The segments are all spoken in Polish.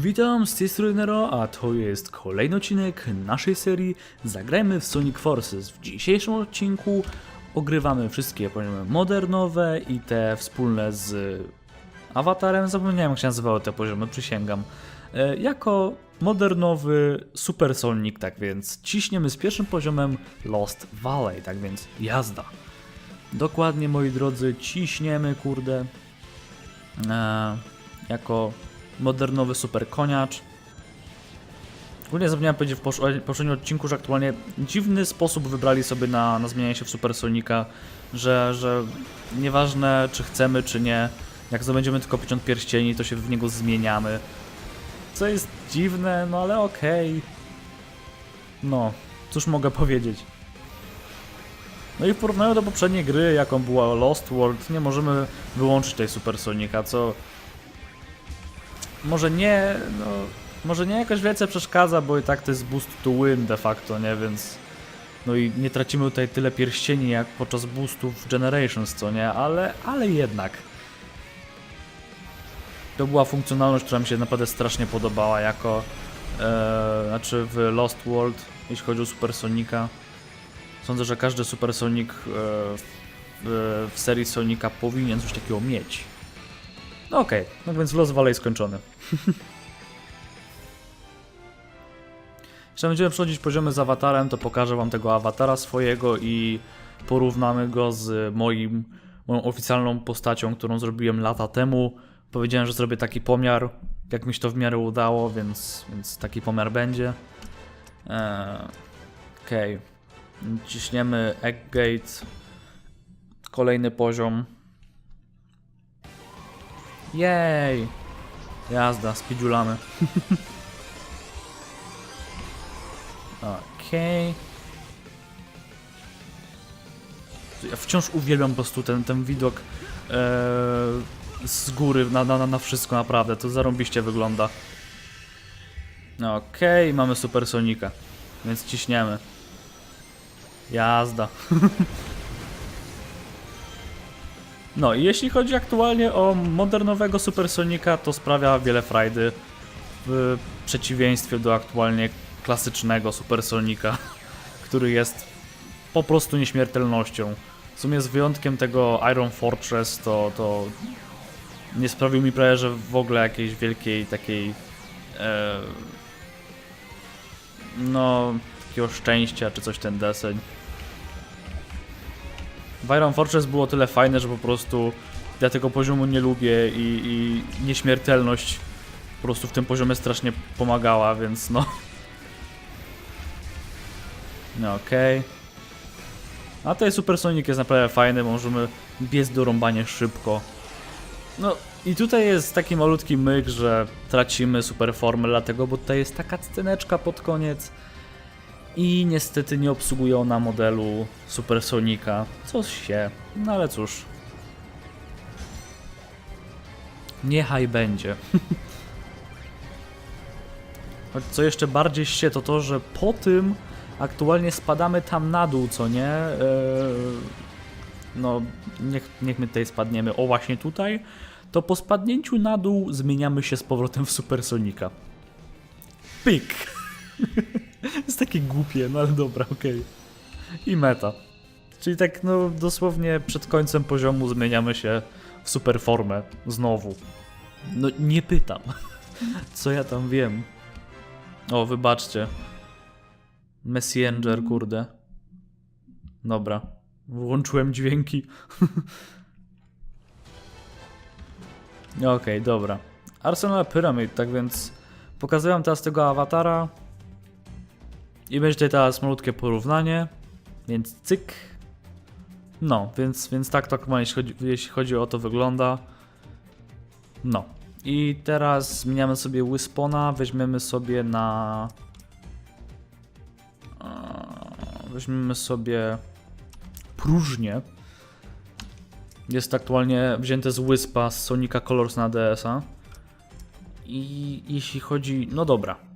Witam z tej strony Nero, a to jest kolejny odcinek naszej serii Zagrajmy w Sonic Forces. W dzisiejszym odcinku ogrywamy wszystkie poziomy modernowe i te wspólne z awatarem. Zapomniałem jak się nazywały te poziomy, przysięgam. E, jako modernowy Super Sonic, tak więc ciśniemy z pierwszym poziomem Lost Valley, tak więc jazda. Dokładnie moi drodzy, ciśniemy kurde. E, jako modernowy super koniacz. Ogólnie zapomniałem powiedzieć w poprzednim odcinku, że aktualnie dziwny sposób wybrali sobie na, na zmienianie się w Super Sonika, że, że nieważne czy chcemy czy nie, jak zdobędziemy tylko 50 pierścieni, to się w niego zmieniamy. Co jest dziwne, no ale okej. No, cóż mogę powiedzieć. No i w porównaniu do poprzedniej gry, jaką była Lost World, nie możemy wyłączyć tej Super Sonika, co może nie, no, może nie jakoś wielce przeszkadza, bo i tak to jest boost to win de facto, nie, więc no i nie tracimy tutaj tyle pierścieni jak podczas boostów Generations, co nie, ale, ale jednak. To była funkcjonalność, która mi się naprawdę strasznie podobała jako, e, znaczy w Lost World, jeśli chodzi o Super Sonika. Sądzę, że każdy Super Sonic e, w, w serii Sonika powinien coś takiego mieć. No okej, no więc Los Valley skończony. Jeśli będziemy przechodzić poziomy z awatarem, to pokażę wam tego awatara swojego i porównamy go z moim, moją oficjalną postacią, którą zrobiłem lata temu. Powiedziałem, że zrobię taki pomiar, jak mi się to w miarę udało, więc, więc taki pomiar będzie. Eee, Okej, ciśniemy Egggate, kolejny poziom. Jej! Jazda, speedulamy. Okej. Ja wciąż uwielbiam po prostu ten, ten widok e, z góry na, na, na wszystko, naprawdę. To zarąbiście wygląda. Okej, mamy Super Sonika, więc ciśniemy. Jazda. No i jeśli chodzi aktualnie o modernowego Super Sonika, to sprawia wiele frajdy w przeciwieństwie do aktualnie klasycznego Super Sonika, który jest po prostu nieśmiertelnością. W sumie z wyjątkiem tego Iron Fortress to, to nie sprawił mi prawie, że w ogóle jakiejś wielkiej takiej e, no takiego szczęścia czy coś ten deseń. W Iron Fortress było tyle fajne, że po prostu ja tego poziomu nie lubię i, i nieśmiertelność po prostu w tym poziomie strasznie pomagała, więc no. No okej. A tutaj Super Sonic jest naprawdę fajny, możemy biec do rąbania szybko. No i tutaj jest taki malutki myk, że tracimy super formę, dlatego, bo tutaj jest taka sceneczka pod koniec i niestety nie obsługuje ona modelu Super Sonika. Coś się, no ale cóż. Niechaj będzie. Co jeszcze bardziej się to to, że po tym aktualnie spadamy tam na dół, co nie? Eee, no, niech, niech my tutaj spadniemy. O, właśnie tutaj. To po spadnięciu na dół zmieniamy się z powrotem w Super Sonika. Pyk! jest takie głupie, no ale dobra, okej. I meta. Czyli tak, no dosłownie przed końcem poziomu zmieniamy się w super formę. Znowu. No nie pytam. Co ja tam wiem. O, wybaczcie. Messenger, kurde. Dobra. Włączyłem dźwięki. Okej, dobra. Arsenal Pyramid, tak więc pokazuję teraz tego awatara. I będzie tutaj teraz malutkie porównanie. Więc cyk. No, więc, więc tak to aktualnie, jeśli chodzi, jeśli chodzi o to wygląda. No. I teraz zmieniamy sobie Wispona, weźmiemy sobie na... Weźmiemy sobie próżnię. Jest aktualnie wzięte z Wispa, z Sonica Colors na DS-a. I jeśli chodzi... No dobra.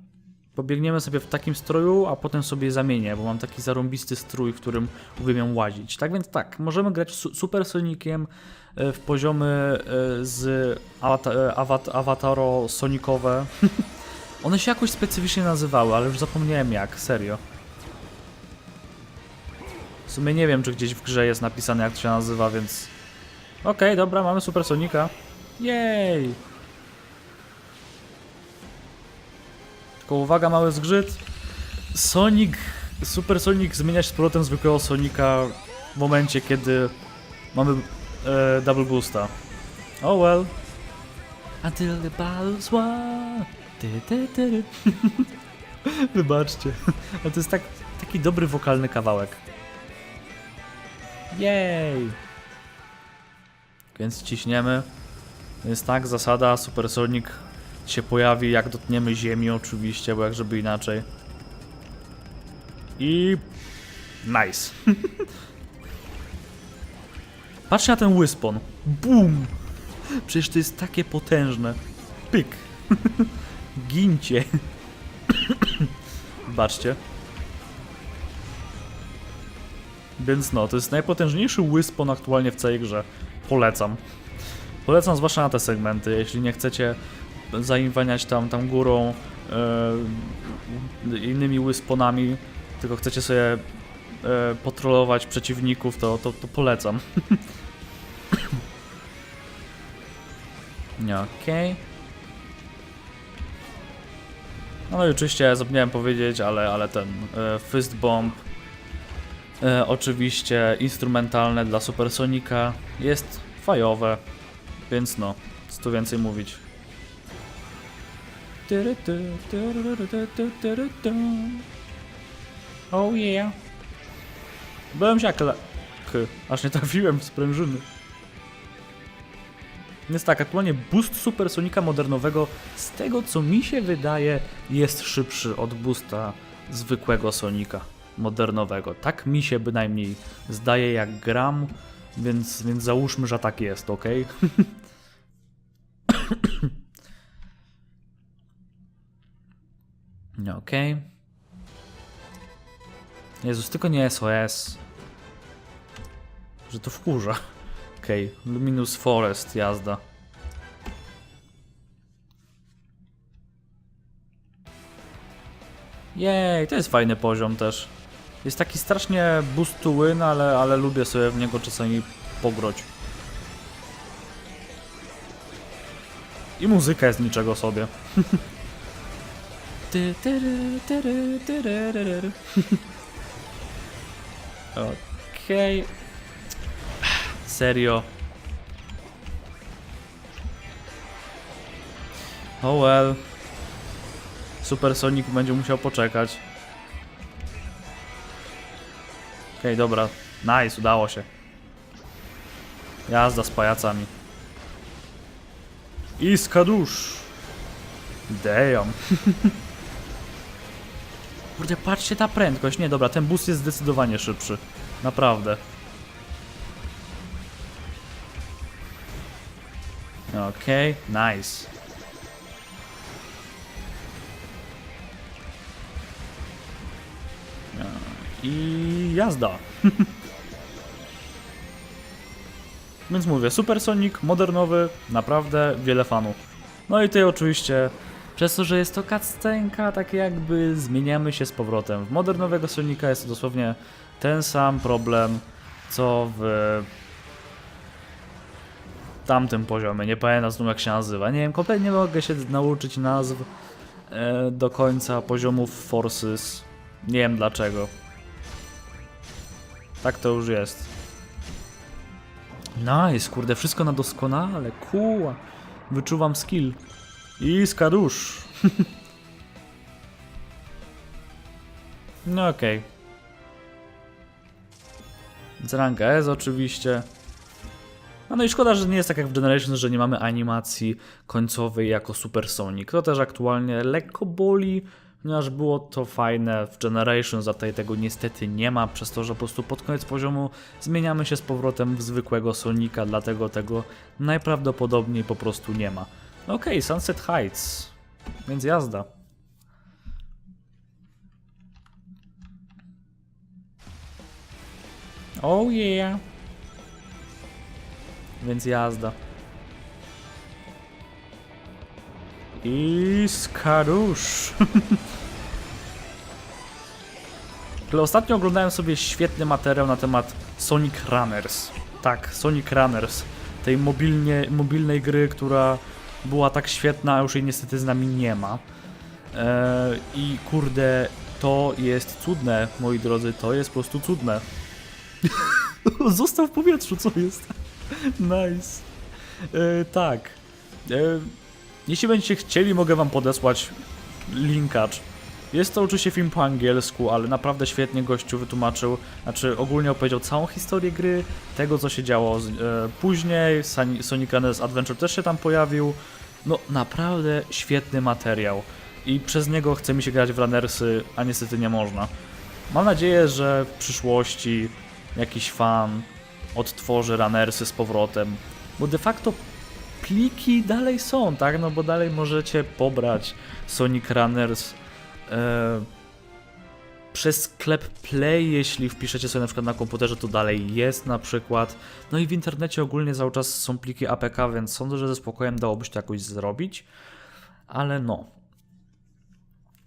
Pobiegniemy sobie w takim stroju, a potem sobie zamienię, bo mam taki zarąbisty strój, w którym uwielbiam łazić. Tak więc tak, możemy grać su Super Soniciem e, w poziomy e, z e, awat awataro sonikowe. One się jakoś specyficznie nazywały, ale już zapomniałem jak, serio. W sumie nie wiem, czy gdzieś w grze jest napisane jak to się nazywa, więc... Okej, dobra, mamy Super Sonika. Jej! Tylko uwaga, mały zgrzyt. Sonic, Super Sonic zmienia się z powrotem zwykłego Sonika w momencie, kiedy mamy e, Double Boosta. Oh well. Until the battle's won. Ty, ty, ty. Wybaczcie. Ale to jest tak, taki dobry wokalny kawałek. Jej! Więc ciśniemy. Więc tak, zasada Super Sonic się pojawi jak dotkniemy ziemi oczywiście, bo jak żeby inaczej. I... Nice. Patrzcie na ten łyspon. Boom! Przecież to jest takie potężne. Pyk. Gincie. Baczcie. Więc no, to jest najpotężniejszy łyspon aktualnie w całej grze. Polecam. Polecam zwłaszcza na te segmenty, jeśli nie chcecie zainwaniać tam, tam górą e, innymi wysponami, tylko chcecie sobie e, przeciwników, to, to, to polecam. Okej. No i oczywiście zapomniałem powiedzieć, ale, ale ten e, Fist Bomb e, oczywiście instrumentalne dla Supersonika jest fajowe, więc no, co tu więcej mówić. Oh yeah. Byłem jak. Aż nie trafiłem w sprężyny. Więc tak, aktualnie boost Supersonika modernowego, z tego co mi się wydaje, jest szybszy od boosta zwykłego Sonika modernowego. Tak mi się bynajmniej zdaje jak gram, więc, więc załóżmy, że tak jest, ok? Okej. Jezus, tylko nie SOS. Że to wkurza. Okej, Luminous Forest, jazda. Jej, to jest fajny poziom też. Jest taki strasznie boost to win, ale, ale lubię sobie w niego czasami pogroć. I muzyka jest niczego sobie. Okej. Serio. Oh well. Super Sonic będzie musiał poczekać. Okej, dobra. Nice, udało się. Jazda z pajacami. I skadusz. Damn. Kurde, patrzcie ta prędkość. Nie, dobra, ten bus jest zdecydowanie szybszy. Naprawdę. Okej, nice. No, I jazda. Więc mówię, Super Sonic, modernowy, naprawdę wiele fanów. No i tutaj oczywiście, przez to, że jest to cutscenka, tak jakby zmieniamy się z powrotem. W modernowego Sonika jest to dosłownie ten sam problem, co w tamtym poziomie. Nie pamiętam znów jak się nazywa. Nie wiem, kompletnie nie mogę się nauczyć nazw e, do końca poziomów Forces. Nie wiem dlaczego. Tak to już jest. Nice, kurde, wszystko na doskonale, kuła. Wyczuwam skill. I skadusz. no okej. Z ranga S oczywiście. No, no i szkoda, że nie jest tak jak w Generations, że nie mamy animacji końcowej jako Super Sonic. To też aktualnie lekko boli, ponieważ było to fajne w Generations, a tutaj tego niestety nie ma, przez to, że po prostu pod koniec poziomu zmieniamy się z powrotem w zwykłego Sonika, dlatego tego najprawdopodobniej po prostu nie ma. Okej, okay, Sunset Heights. Więc jazda. Oh yeah. Więc jazda. I skarusz. Ale ostatnio oglądałem sobie świetny materiał na temat Sonic Runners. Tak, Sonic Runners. Tej mobilnie, mobilnej gry, która była tak świetna, a już jej niestety z nami nie ma. Eee, I kurde, to jest cudne, moi drodzy, to jest po prostu cudne. Został w powietrzu, co jest? nice. E, tak. E, jeśli będziecie chcieli, mogę wam podesłać linkacz. Jest to oczywiście film po angielsku, ale naprawdę świetnie gościu wytłumaczył, znaczy ogólnie opowiedział całą historię gry, tego co się działo z, e, później, Sonic Runners Adventure też się tam pojawił. No naprawdę świetny materiał i przez niego chce mi się grać w Runnersy, a niestety nie można. Mam nadzieję, że w przyszłości jakiś fan odtworzy Runnersy z powrotem, bo de facto pliki dalej są, tak? No bo dalej możecie pobrać Sonic Runners e, przez sklep Play, jeśli wpiszecie sobie na przykład na komputerze, to dalej jest na przykład. No i w internecie ogólnie cały czas są pliki APK, więc sądzę, że ze spokojem dałoby się to jakoś zrobić. Ale no.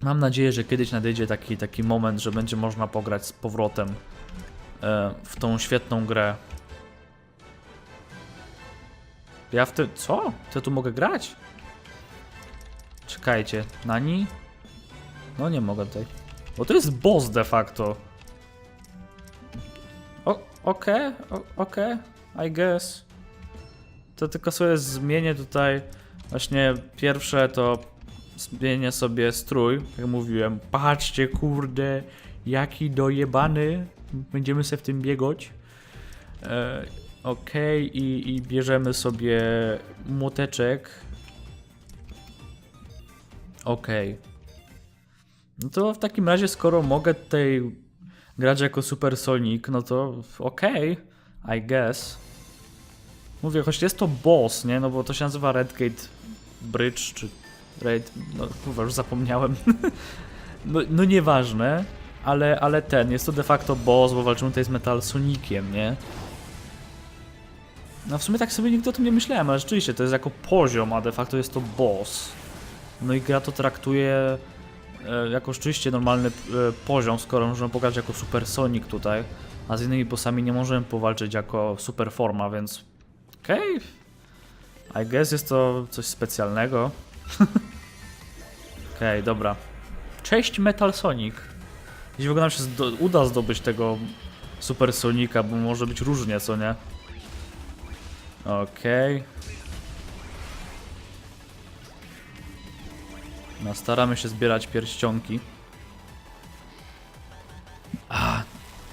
Mam nadzieję, że kiedyś nadejdzie taki, taki moment, że będzie można pograć z powrotem e, w tą świetną grę. Ja w tym. Co? To ja tu mogę grać? Czekajcie, nani? No nie mogę tutaj. Bo to jest boss de facto. O, okej, okej, I guess. To tylko sobie zmienię tutaj. Właśnie pierwsze to zmienię sobie strój, jak mówiłem. Patrzcie, kurde, jaki dojebany. Będziemy sobie w tym biegać. E, Okej, i, i bierzemy sobie młoteczek. Okej. No to w takim razie, skoro mogę tutaj grać jako Super Sonic, no to okej, I guess. Mówię, choć jest to boss, nie? No bo to się nazywa Redgate Bridge, czy Raid, no kurwa, już zapomniałem. no, no nieważne, ale, ale ten, jest to de facto boss, bo walczymy tutaj z Metal Soniciem, nie? No w sumie tak sobie nigdy o tym nie myślałem, ale rzeczywiście to jest jako poziom, a de facto jest to boss. No i gra to traktuje jako rzeczywiście normalny e, poziom, skoro możemy pograć jako Super Sonic tutaj, a z innymi bossami nie możemy powalczyć jako Super Forma, więc okej. I guess jest to coś specjalnego. Okej, dobra. Cześć Metal Sonic. Jeśli w ogóle nam się uda zdobyć tego Super Sonika, bo może być różnie, co nie? Okej. No, staramy się zbierać pierścionki. A,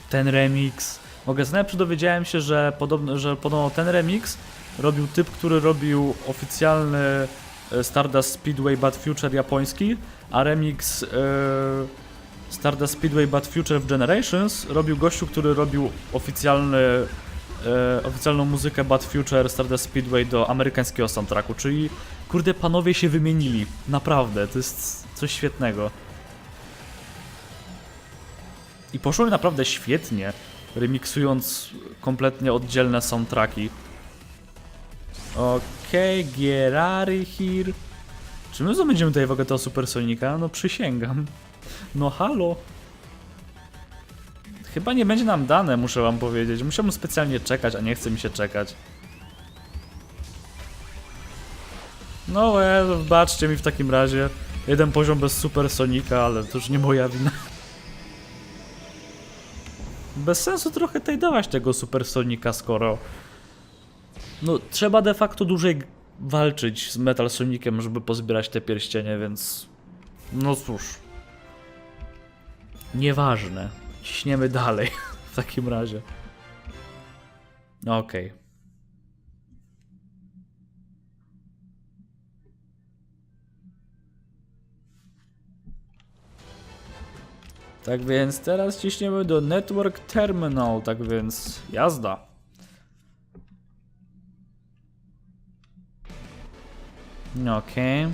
ten remix. Mogę najpierw dowiedziałem się, że podobno, że podobno ten remix robił typ, który robił oficjalny e, Stardust Speedway Bad Future japoński, a remix e, Stardust Speedway Bad Future w Generations robił gościu, który robił oficjalny oficjalną muzykę Bad Future Stardust Speedway do amerykańskiego soundtracku, czyli kurde panowie się wymienili, naprawdę, to jest coś świetnego. I poszło mi naprawdę świetnie, remiksując kompletnie oddzielne soundtracki. Okej, okay, Gerary here. Czy my zdobędziemy tutaj w ogóle tego Supersonika? No przysięgam. No halo. Chyba nie będzie nam dane, muszę wam powiedzieć. Musiałbym specjalnie czekać, a nie chce mi się czekać. No well, wybaczcie mi w takim razie. Jeden poziom bez Super Sonika, ale to już nie moja wina. Bez sensu trochę tej dawać tego Super Sonika, skoro... No, trzeba de facto dłużej walczyć z Metal Soniciem, żeby pozbierać te pierścienie, więc... No cóż. Nieważne. Ciśniemy dalej w takim razie. Okej. Tak więc teraz ciśniemy do Network Terminal, tak więc jazda. Okej.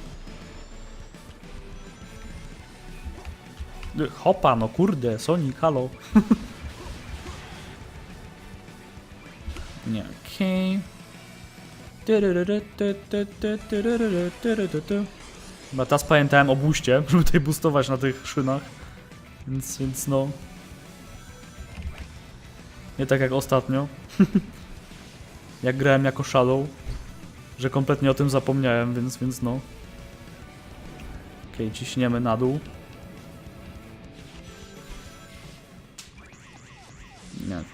Hopa, no kurde, Sonic, halo. Nie, okej. Chyba teraz pamiętałem o booście, żeby tutaj boostować na tych szynach. Więc, więc no. Nie tak jak ostatnio. jak grałem jako Shadow. Że kompletnie o tym zapomniałem, więc, więc no. Okej, ciśniemy na dół.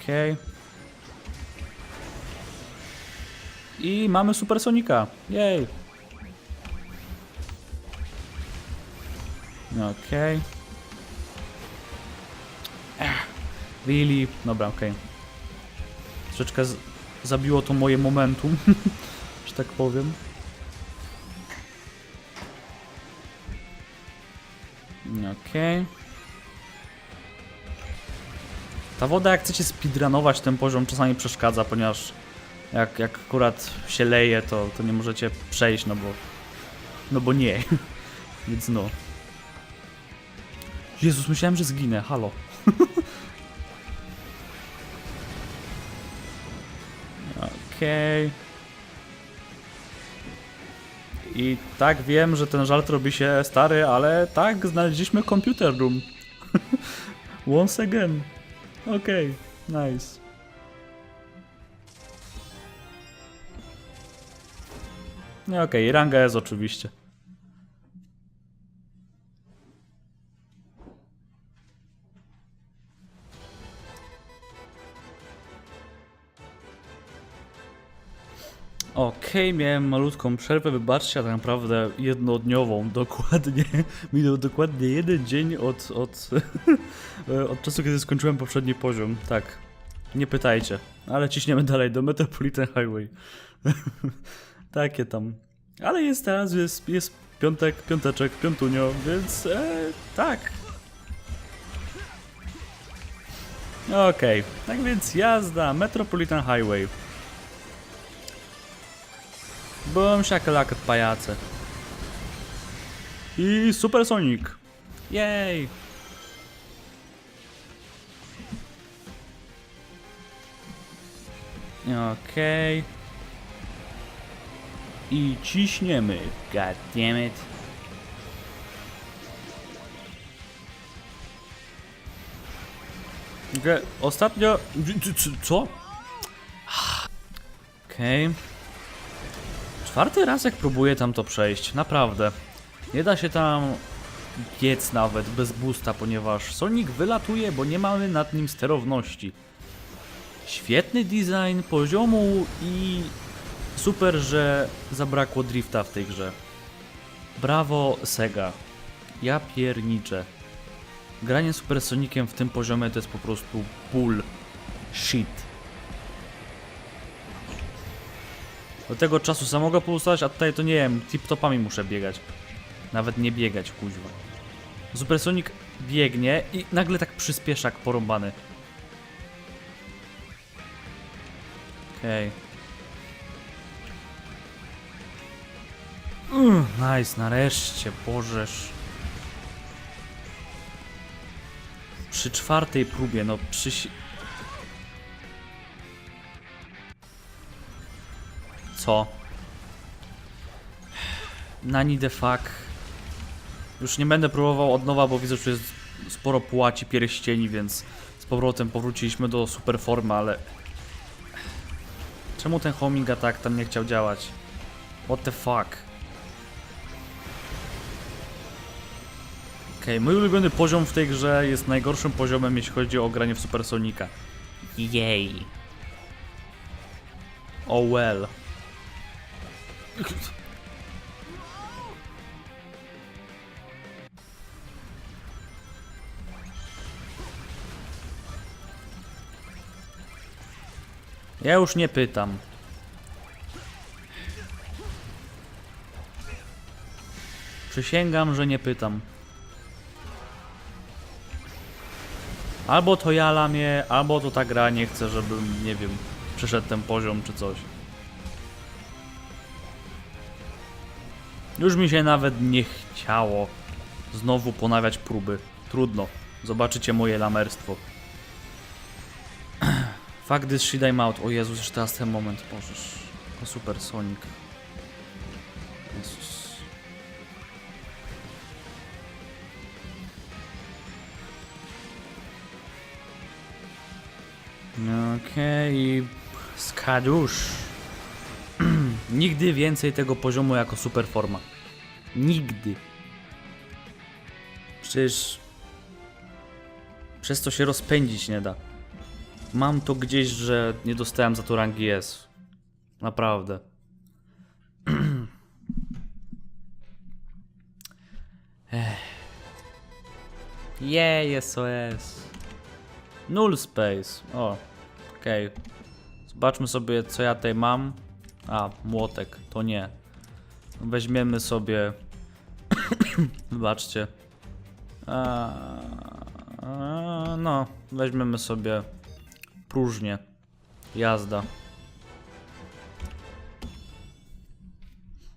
Okej. I mamy Supersonika. Jej. Okej. Ech, Really? Dobra, okej. Troszeczkę z- zabiło to moje momentum, że tak powiem. Okej. Ta woda, jak chcecie speedrunować ten poziom, czasami przeszkadza, ponieważ jak, jak akurat się leje, to, to nie możecie przejść, no bo... No bo nie. Więc no. Jezus, myślałem, że zginę, halo. Okej. I tak wiem, że ten żart robi się stary, ale tak, znaleźliśmy computer room. Once again. Okej, nice. No okej, ranga jest oczywiście. Okej, miałem malutką przerwę, wybaczcie, tak naprawdę jednodniową, dokładnie. Minął dokładnie jeden dzień od, od, od czasu, kiedy skończyłem poprzedni poziom. Tak, nie pytajcie, ale ciśniemy dalej do Metropolitan Highway. Takie tam. Ale jest teraz, jest, jest piątek, piąteczek, piątunio, więc e, tak. Okej, tak więc jazda, Metropolitan Highway. Bum, shakalaka pajace. I Super Sonic. Jej. Okej. I ciśniemy. God damn it. Okej, Ostatnio... Co? Okej. Czwarty raz jak próbuję tam to przejść, naprawdę. Nie da się tam biec nawet bez boosta, ponieważ Sonic wylatuje, bo nie mamy nad nim sterowności. Świetny design poziomu i super, że zabrakło drifta w tej grze. Brawo Sega. Ja pierniczę. Granie Super Soniciem w tym poziomie to jest po prostu bull shit. Do tego czasu sam mogę poustawać, a tutaj to nie wiem, tip-topami muszę biegać. Nawet nie biegać, kuźwa. Super Sonic biegnie i nagle tak przyspiesza jak porąbany. Okej. Mm, nice, nareszcie, bożesz. Przy czwartej próbie, no przy... Co? Nani the fuck. Już nie będę próbował od nowa, bo widzę, że jest sporo płaci pierścieni, więc z powrotem powróciliśmy do super formy, ale... Czemu ten homing attack tam nie chciał działać? What the fuck? Okej, mój ulubiony poziom w tej grze jest najgorszym poziomem, jeśli chodzi o granie w Super Sonika. Jej. Oh well. Ja już nie pytam. Przysięgam, że nie pytam. Albo to ja lamię, albo to ta gra nie chce, żebym, nie wiem, przeszedł ten poziom czy coś. Już mi się nawet nie chciało znowu ponawiać próby. Trudno. Zobaczycie moje lamerstwo. Fuck this shit I'm out. O Jezus, jeszcze teraz ten moment. Bożeż. O Super Sonic. Jezus. Okej, skadusz. Nigdy więcej tego poziomu jako superforma. Nigdy. Przecież przez to się rozpędzić nie da. Mam to gdzieś, że nie dostałem za to rangi S. Naprawdę. Jej, SOS. Null space. O, okej. Zobaczmy sobie, co ja tutaj mam. A, młotek, to nie. Weźmiemy sobie. Wybaczcie. A, a, no, weźmiemy sobie próżnię. Jazda.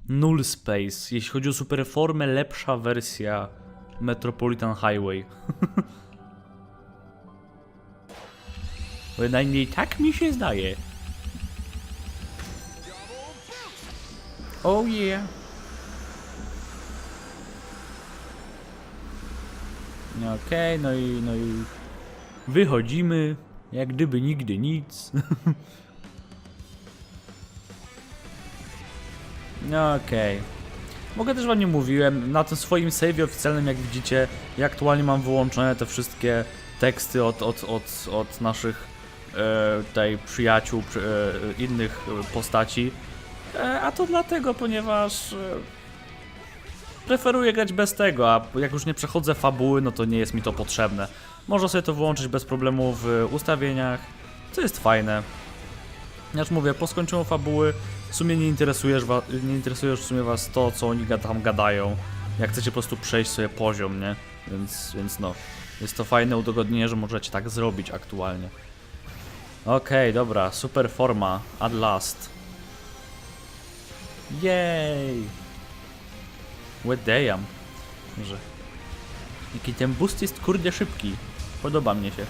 Null Space. Jeśli chodzi o superformę, lepsza wersja Metropolitan Highway. Bynajmniej tak mi się zdaje. Oh yeah. Okej, no i no i wychodzimy, jak gdyby nigdy nic. No okej. Mogę też wam nie mówiłem, na tym swoim save oficjalnym jak widzicie, ja aktualnie mam wyłączone te wszystkie teksty od, od, od, od naszych e, tutaj przyjaciół, przy- e, innych e, postaci. E, a to dlatego, ponieważ e, preferuję grać bez tego, a jak już nie przechodzę fabuły, no to nie jest mi to potrzebne. Można sobie to wyłączyć bez problemu w ustawieniach, co jest fajne. Jak mówię, po skończeniu fabuły w sumie nie interesujesz, nie interesujesz w sumie was to, co oni tam gadają. Jak chcecie po prostu przejść sobie poziom, nie? Więc, więc no, jest to fajne udogodnienie, że możecie tak zrobić aktualnie. Okej, dobra, super forma, at last. Jej! Damn. Że. Jaki ten boost jest kurde szybki. Podoba mnie się.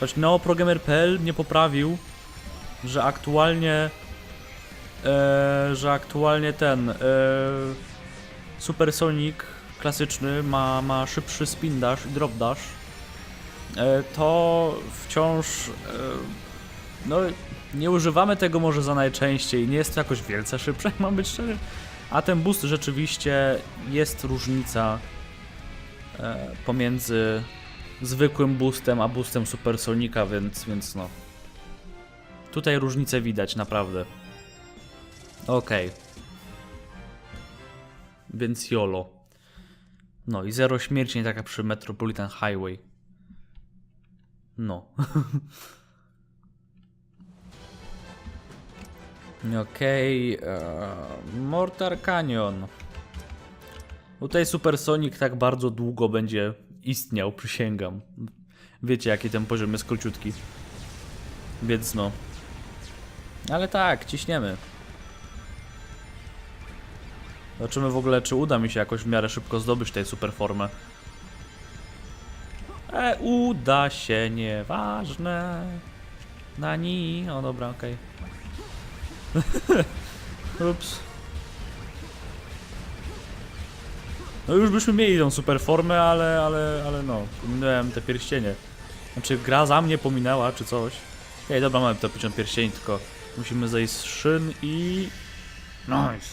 Choć neoprogamer.pl mnie poprawił, że aktualnie e, że aktualnie ten e, Supersonic klasyczny ma, ma szybszy spin dash i drop dash. E, to wciąż e, no nie używamy tego może za najczęściej, nie jest to jakoś wielce szybsze, mam być szczery. A ten boost rzeczywiście jest różnica e, pomiędzy zwykłym boostem a boostem Supersonika, więc, więc no. Tutaj różnicę widać naprawdę. Okej. Więc YOLO. No i zero śmierci, nie taka przy Metropolitan Highway. No. Okej, okay, Mortar Canyon. Tutaj Supersonic tak bardzo długo będzie istniał, przysięgam. Wiecie, jaki ten poziom jest króciutki. Więc no. Ale tak, ciśniemy. Zobaczymy w ogóle, czy uda mi się jakoś w miarę szybko zdobyć tej superformę. E, uda się, nieważne. Na ni. O dobra, okej. Ups. No już byśmy mieli tą super formę, ale, ale, ale no, pominąłem te pierścienie. Znaczy gra za mnie pominęła, czy coś. Ej, dobra, mamy to 50 pierścieni, tylko musimy zejść z szyn i... Nice.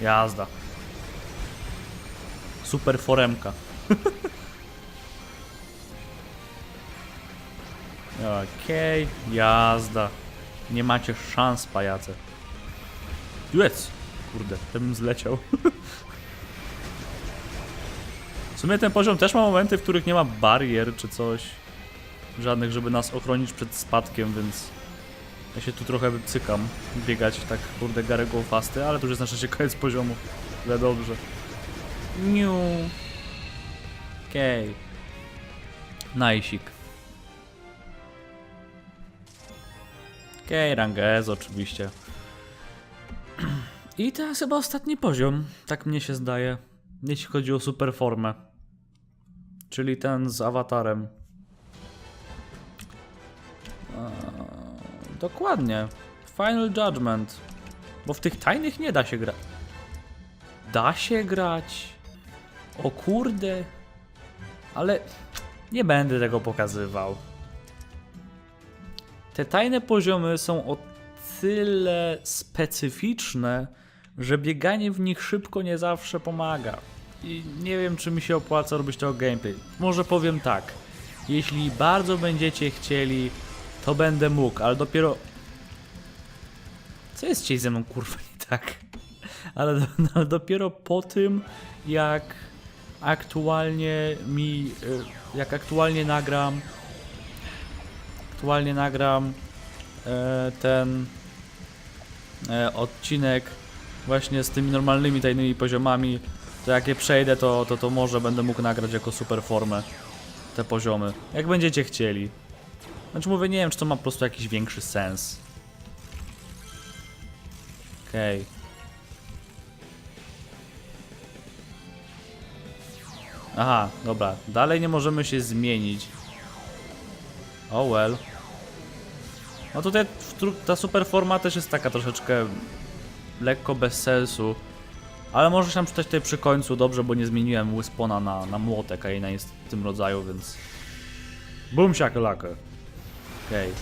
Jazda. Super foremka. Okej, jazda. Nie macie szans, pajace. Juec! Kurde, ten bym zleciał. W sumie ten poziom też ma momenty, w których nie ma barier czy coś. Żadnych, żeby nas ochronić przed spadkiem, więc ja się tu trochę cykam biegać tak kurde garego fasty, ale to już jest na szczęście koniec poziomu. Ale dobrze. Niu. Okej. Najsik. Okej, okay, rangę S oczywiście. I teraz chyba ostatni poziom, tak mnie się zdaje, jeśli chodzi o superformę. Czyli ten z awatarem. Eee, dokładnie. Final Judgment. Bo w tych tajnych nie da się grać. Da się grać. O kurde. Ale nie będę tego pokazywał. Te tajne poziomy są o tyle specyficzne, że bieganie w nich szybko nie zawsze pomaga. I nie wiem, czy mi się opłaca robić tego gameplay. Może powiem tak. Jeśli bardzo będziecie chcieli, to będę mógł, ale dopiero. Co jest dzisiaj ze mną kurwa nie tak? Ale, do, ale dopiero po tym, jak aktualnie mi. y, Jak aktualnie nagram. Aktualnie nagram e, ten e, odcinek właśnie z tymi normalnymi tajnymi poziomami. To jak je przejdę, to, to, to może będę mógł nagrać jako super formę te poziomy. Jak będziecie chcieli. Znaczy mówię, nie wiem, czy to ma po prostu jakiś większy sens. Okej. Aha, dobra. Dalej nie możemy się zmienić. Oh well. No tutaj ta super forma też jest taka troszeczkę lekko bez sensu. Ale możesz tam przeczytać tutaj przy końcu, dobrze, bo nie zmieniłem Wispona na, na młotek, a inna jest w tym rodzaju, więc... Boom shakalaka. Okej.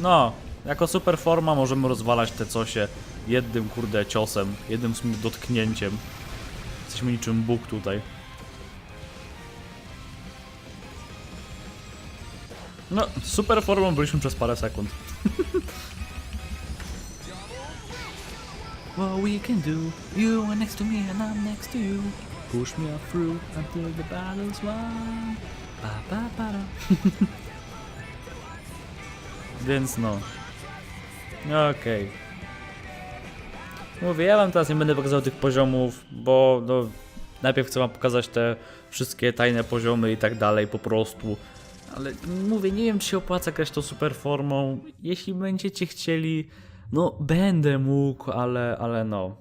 No, jako super forma możemy rozwalać te cosie jednym kurde ciosem, jednym dotknięciem. Jesteśmy niczym Bóg tutaj. No, super formą byliśmy przez parę sekund. What we can do, you are next to me and I'm next to you. Push me up through until the battle's won. Ba, ba, da. Więc no. Okej. Mówię, ja wam teraz nie będę pokazał tych poziomów, bo no, najpierw chcę wam pokazać te wszystkie tajne poziomy i tak dalej po prostu. Ale mówię, nie wiem czy się opłaca grać tą super formą. Jeśli będziecie chcieli, no będę mógł, ale, ale no.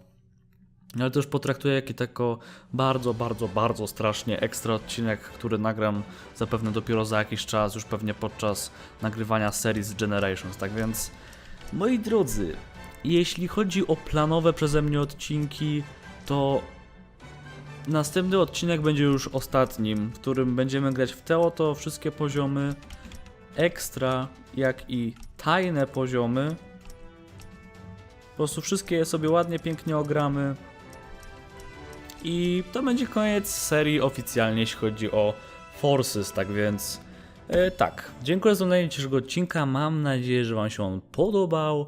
Ale już potraktuję jako tako bardzo, bardzo, bardzo strasznie ekstra odcinek, który nagram zapewne dopiero za jakiś czas, już pewnie podczas nagrywania serii z Generations. Tak więc, moi drodzy, jeśli chodzi o planowe przeze mnie odcinki, to następny odcinek będzie już ostatnim, w którym będziemy grać w te oto wszystkie poziomy, ekstra, jak i tajne poziomy. Po prostu wszystkie je sobie ładnie, pięknie ogramy. I to będzie koniec serii oficjalnie, jeśli chodzi o Forces, tak więc e, tak. Dziękuję za oglądanie dzisiejszego odcinka. Mam nadzieję, że Wam się on podobał.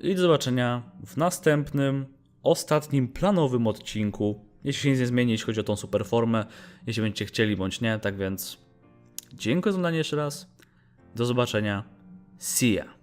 I do zobaczenia w następnym, ostatnim planowym odcinku. Jeśli się nic nie zmieni, jeśli chodzi o tą super formę, jeśli będziecie chcieli bądź nie, tak więc dziękuję za oglądanie jeszcze raz. Do zobaczenia. See ya.